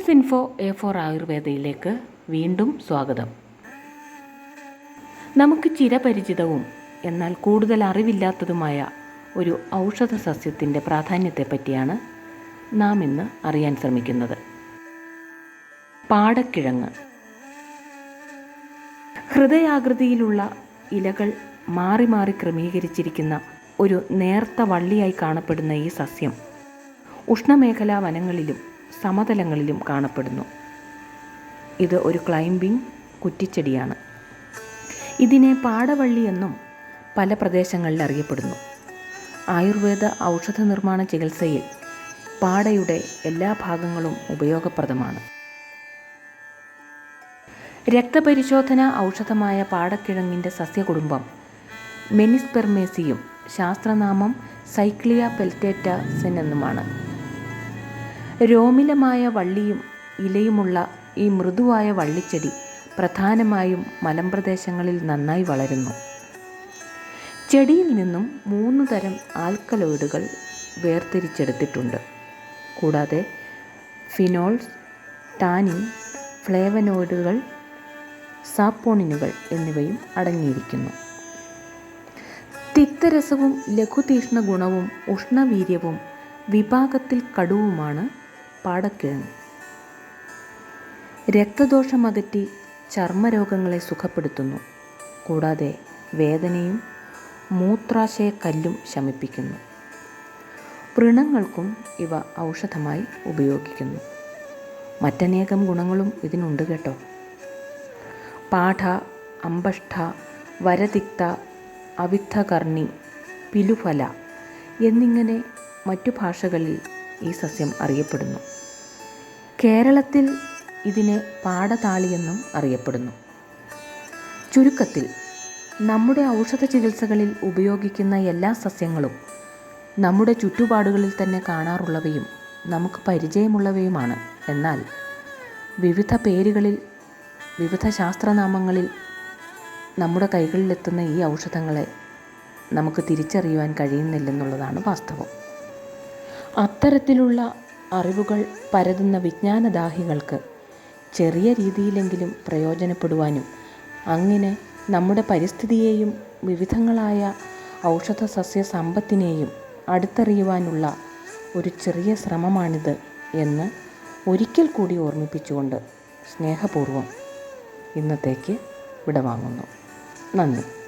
People's info A four ആയുർവേദയിലേക്ക് വീണ്ടും സ്വാഗതം. നമുക്ക് ചിരപരിചിതവും എന്നാൽ കൂടുതൽ അറിവില്ലാത്തതുമായ ഒരു ഔഷധ സസ്യത്തിന്റെ പ്രാധാന്യത്തെപ്പറ്റിയാണ് നാം ഇന്ന് അറിയാൻ ശ്രമിക്കുന്നത്. പാടക്കിഴങ്ങ്. ഹൃദയാകൃതിയിലുള്ള ഇലകൾ മാറി മാറി ക്രമീകരിച്ചിരിക്കുന്ന ഒരു നേർത്ത വള്ളിയായി കാണപ്പെടുന്ന ഈ സസ്യം ഉഷ്ണമേഖലാ വനങ്ങളിലും സമതലങ്ങളിലും കാണപ്പെടുന്നു. ഇത് ഒരു ക്ലൈംബിംഗ് കുറ്റിച്ചെടിയാണ്. ഇതിനെ പാടവള്ളി എന്നും പല പ്രദേശങ്ങളിൽ അറിയപ്പെടുന്നു. ആയുർവേദ ഔഷധ നിർമ്മാണ ചികിത്സയിൽ പാടയുടെ എല്ലാ ഭാഗങ്ങളും ഉപയോഗപ്രദമാണ്. രക്തപരിശോധന ഔഷധമായ പാടക്കിഴങ്ങിന്റെ സസ്യകുടുംബം മെനിസ്പെർമേസിയും ശാസ്ത്രനാമം സൈക്ലിയ പെൽറ്റേറ്റസിൻ എന്നുമാണ്. രോമിലമായ വള്ളിയും ഇലയുമുള്ള ഈ മൃദുവായ വള്ളിച്ചെടി പ്രധാനമായും മലമ്പ്രദേശങ്ങളിൽ നന്നായി വളരുന്നു. ചെടിയിൽ നിന്നും മൂന്ന് തരം ആൽക്കലോയിഡുകൾ വേർതിരിച്ചെടുത്തിട്ടുണ്ട്. കൂടാതെ ഫിനോൾസ് ടാനിൻ ഫ്ലേവനോയിഡുകൾ സാപ്പോണിനുകൾ എന്നിവയും അടങ്ങിയിരിക്കുന്നു. തിക്തരസവും ലഘുതീഷ്ണ ഗുണവും ഉഷ്ണവീര്യവും വിഭാഗത്തിൽ കടുവുമാണ് പാടക്കിഴങ്ങ് രക്തദോഷമകറ്റി ചർമ്മരോഗങ്ങളെ സുഖപ്പെടുത്തുന്നു. കൂടാതെ വേദനയും മൂത്രാശയ കല്ലും ശമിപ്പിക്കുന്നു. വ്രണങ്ങൾക്കും ഇവ ഔഷധമായി ഉപയോഗിക്കുന്നു. മറ്റനേകം ഗുണങ്ങളും ഇതിനുണ്ട് കേട്ടോ. പാഠ അമ്പഷ്ഠ വരതിക്ത അവിദ്ധകർണി പിലുഫല എന്നിങ്ങനെ മറ്റു ഭാഷകളിൽ ഈ സസ്യം അറിയപ്പെടുന്നു. കേരളത്തിൽ ഇതിനെ പാടതാളിയെന്നും അറിയപ്പെടുന്നു. ചുരുക്കത്തിൽ നമ്മുടെ ഔഷധ ചികിത്സകളിൽ ഉപയോഗിക്കുന്ന എല്ലാ സസ്യങ്ങളും നമ്മുടെ ചുറ്റുപാടുകളിൽ തന്നെ കാണാറുള്ളവയും നമുക്ക് പരിചയമുള്ളവയുമാണ്. എന്നാൽ വിവിധ പേരുകളിൽ വിവിധ ശാസ്ത്രനാമങ്ങളിൽ നമ്മുടെ കൈകളിലെത്തുന്ന ഈ ഔഷധങ്ങളെ നമുക്ക് തിരിച്ചറിയുവാൻ കഴിയുന്നില്ലെന്നുള്ളതാണ് വാസ്തവം. അത്തരത്തിലുള്ള അറിവുകൾ പരതുന്ന വിജ്ഞാനദാഹികൾക്ക് ചെറിയ രീതിയിലെങ്കിലും പ്രയോജനപ്പെടുവാനും അങ്ങനെ നമ്മുടെ പരിസ്ഥിതിയെയും വിവിധങ്ങളായ ഔഷധ സസ്യ സമ്പത്തിനെയും അടുത്തറിയുവാനുള്ള ഒരു ചെറിയ ശ്രമമാണിത് എന്ന് ഒരിക്കൽ കൂടി ഓർമ്മിപ്പിച്ചുകൊണ്ട് സ്നേഹപൂർവം ഇന്നത്തേക്ക് വിടവാങ്ങുന്നു. നന്ദി.